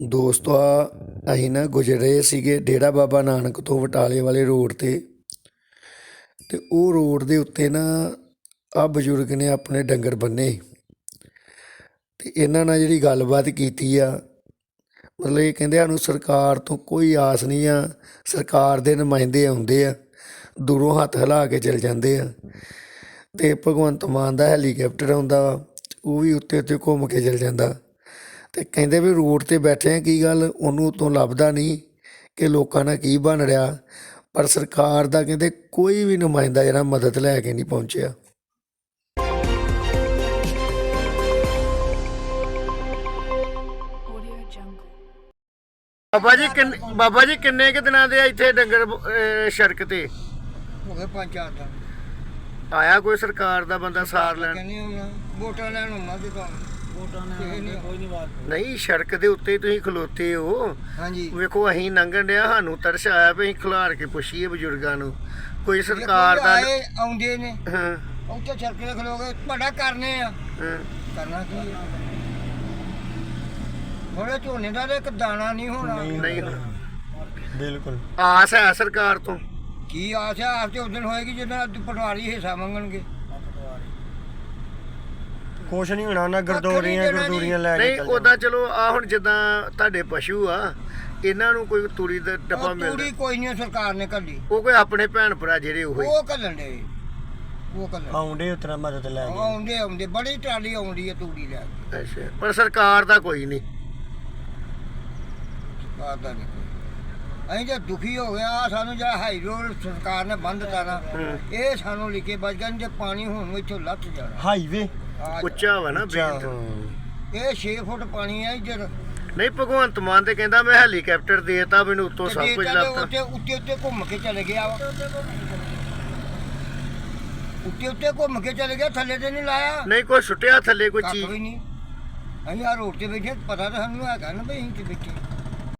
ਦੋਸਤੋ ਆ, ਅਸੀਂ ਨਾ ਗੁਜ਼ਰ ਰਹੇ ਸੀਗੇ ਡੇਰਾ ਬਾਬਾ ਨਾਨਕ ਤੋਂ ਬਟਾਲੇ ਵਾਲੇ ਰੋਡ ਤੇ। ਤੇ ਉਹ ਰੋਡ ਦੇ ਉੱਤੇ ਨਾ ਆ ਬਜ਼ੁਰਗ ਨੇ ਆਪਣੇ ਡੰਗਰ ਬੰਨੇ। ਤੇ ਇਹਨਾਂ ਨਾਲ ਜਿਹੜੀ ਗੱਲਬਾਤ ਕੀਤੀ ਆ, ਮਤਲਬ ਇਹ ਕਹਿੰਦੇ ਸਾਨੂੰ ਸਰਕਾਰ ਤੋਂ ਕੋਈ ਆਸ ਨਹੀਂ ਆ, ਸਰਕਾਰ ਦੇ ਨੁਮਾਇੰਦੇ ਆਉਂਦੇ ਆ, ਦੂਰੋਂ ਹੱਥ ਹਿਲਾ ਕੇ ਚਲ ਜਾਂਦੇ ਆ। ਤੇ ਭਗਵੰਤ ਮਾਨ ਦਾ ਹੈਲੀਕਾਪਟਰ ਆਉਂਦਾ ਵਾ, ਉਹ ਵੀ ਉੱਤੇ ਉੱਤੇ ਘੁੰਮ ਕੇ ਚਲ ਜਾਂਦਾ। ਤੇ ਕਹਿੰਦੇ ਵੀ ਰੋਡ ਤੇ ਬੈਠੇ ਆ ਕੀ ਗੱਲ? ਉਹਨੂੰ ਉਤੋਂ ਲੱਭਦਾ ਨਹੀਂ ਕਿ ਲੋਕਾਂ ਨਾਲ ਕੀ ਬਣ ਰਿਹਾ। ਪਰ ਸਰਕਾਰ ਦਾ ਕਹਿੰਦੇ ਕੋਈ ਵੀ ਨੁਮਾਇੰਦਾ ਜਿਹੜਾ ਮਦਦ ਲੈ ਕੇ ਨਹੀਂ ਪਹੁੰਚਿਆ. ਬਾਬਾ ਜੀ ਕਿੰਨੇ ਬਾਬਾ ਜੀ ਕਿੰਨੇ ਕਿ ਦਿਨਾਂ ਦੇ ਇੱਥੇ ਡੰਗਰ ਸੜਕ ਤੇ? ਹੋ ਗਏ ਪੰਜ ਚਾਰ ਦਿਨ। ਆਇਆ ਕੋਈ ਸਰਕਾਰ ਦਾ ਬੰਦਾ ਸਾਰ ਲੈਣ? ਕਹਿੰਦੇ ਹੁਣ ਵੋਟਾਂ ਲੈਣ ਹੁੰਦਾ ਜਦੋਂ ਨਹੀਂ ਬਾਤ ਨਹੀਂ ਸੜਕ ਦੇ ਉੱਤੇ ਤੁਸੀਂ ਖਲੋਤੇ ਹੋ। ਹਾਂਜੀ। ਵੇਖੋ ਅਸੀਂ ਲੰਘਣ ਡਿਆ ਸਾਨੂੰ ਤਰਸ ਆਇਆ ਵੀ ਅਸੀਂ ਖਿਲਾਰ ਕੇ ਪੁੱਛੀਏ ਬਜ਼ੁਰਗਾਂ ਨੂੰ। ਕੋਈ ਸਰਕਾਰ ਦਾ ਆਏ ਆਉਂਦੇ ਨੇ। ਹਾਂ। ਉੱਥੇ ਚਰਕੇ ਦੇ ਖਲੋਗੇ ਤੁਹਾਡਾ ਕਰਨੇ ਆ। ਹਾਂ। ਕਰਨਾ ਕੀ ਆ? ਥੋੜੇ ਝੋਨੇ ਦਾ ਤਾਂ ਇੱਕ ਦਾਣਾ ਨਹੀਂ ਹੋਣਾ। ਨਹੀਂ ਬਿਲਕੁਲ। ਆਸ ਹੈ ਸਰਕਾਰ ਤੋਂ। ਕੀ ਆਸ ਆ ਆਸ ਤੇ ਉਦੋਂ ਹੋਏਗੀ ਜਦੋਂ ਪਟਵਾਰੀ ਹਿੱਸਾ ਮੰਗਣਗੇ। ਕੁਛ ਨਹੀਂ ਹੋਣਾ ਨਾ ਗਰਦੌਰੀਆਂ ਦੇਣਾ ਗਰਦੂਰੀਆਂ ਲੈ ਕੇ ਨਹੀਂ ਚੱਲ ਉਦਾਂ ਚਲੋ ਆ ਹੁਣ ਜਿੱਦਾਂ ਤੁਹਾਡੇ ਪਸ਼ੂ ਆ ਇਹਨਾਂ ਨੂੰ ਕੋਈ ਤੂੜੀ ਦਾ ਡੱਬਾ ਉਹ ਮਿਲਦਾ। ਤੂੜੀ ਕੋਈ ਨਹੀਂ ਸਰਕਾਰ ਨੇ ਕੱਢੀ। ਉਹ ਕੋਈ ਆਪਣੇ ਭੈਣ ਭਰਾ ਜਿਹੜੇ ਉਹ। ਹੀ। ਉਹ ਕੱਢਣ ਦੇ। ਉਹ ਕੱਢਣ ਆਉਂਦੇ ਉਤਰਾ ਮਦਦ ਲੈ ਕੇ। ਆਉਂਦੇ ਆਉਂਦੇ। ਬੜੀ ਟਰਾਲੀ ਆਉਂਦੀ ਹੈ ਤੂੜੀ ਲੈ ਕੇ। ਅੱਛਾ ਪਰ ਸਰਕਾਰ ਦਾ ਕੋਈ ਨਹੀਂ। ਸਰਕਾਰ ਦਾ ਨਹੀਂ ਅਸੀਂ ਤਾਂ ਦੁਖੀ ਹੋ ਗਿਆ ਆਹ ਸਾਨੂੰ ਜਿਹੜਾ ਹਾਈ ਰੋਡ ਸਰਕਾਰ ਨੇ ਬੰਦ ਦਿੱਤਾ ਨਾ ਹੂੰ। ਇਹ ਸਾਨੂੰ ਲਿਖੇ ਬਚ ਗਿਆ ਜੇ ਪਾਣੀ ਹੁਣ ਇੱਥੋਂ ਲੱਥ ਜਾਣਾ। ਹਾਈਵੇ ਉੱਚਾ ਵਾ ਨਾ ਬੇਟ ਇਹ 6 ਫੁੱਟ ਪਾਣੀ ਹੈ ਇੱਧਰ। ਨਹੀਂ ਭਗਵੰਤ ਮਾਨ ਤੇ ਕਹਿੰਦਾ ਮੈਂ ਹੈਲੀਕਾਪਟਰ ਦੇਤਾ ਮੈਨੂੰ ਉੱਤੋਂ ਸਭ ਕੁਝ ਲੱਭਤਾ ਉੱਤੇ ਉੱਤੇ ਉੱਤੇ ਘੁੰਮ ਕੇ ਚਲੇ ਗਿਆ ਵਾ। ਉੱਤੇ ਉੱਤੇ ਘੁੰਮ ਕੇ ਚਲੇ ਗਿਆ ਥੱਲੇ ਤੇ ਨਹੀਂ ਲਾਇਆ। ਨਹੀਂ ਕੋਈ ਸੁੱਟਿਆ ਥੱਲੇ ਕੋਈ ਕੱਖ ਚੀਜ਼? ਵੀ ਨਹੀਂ। ਅਸੀਂ ਆ ਰੋਡ ਤੇ ਬੈਠੇ ਪਤਾ ਤਾਂ ਸਾਨੂੰ ਹੈਗਾ ਨਾ ਵੀ ਅਸੀਂ ਤੇ ਬੈਠੇ।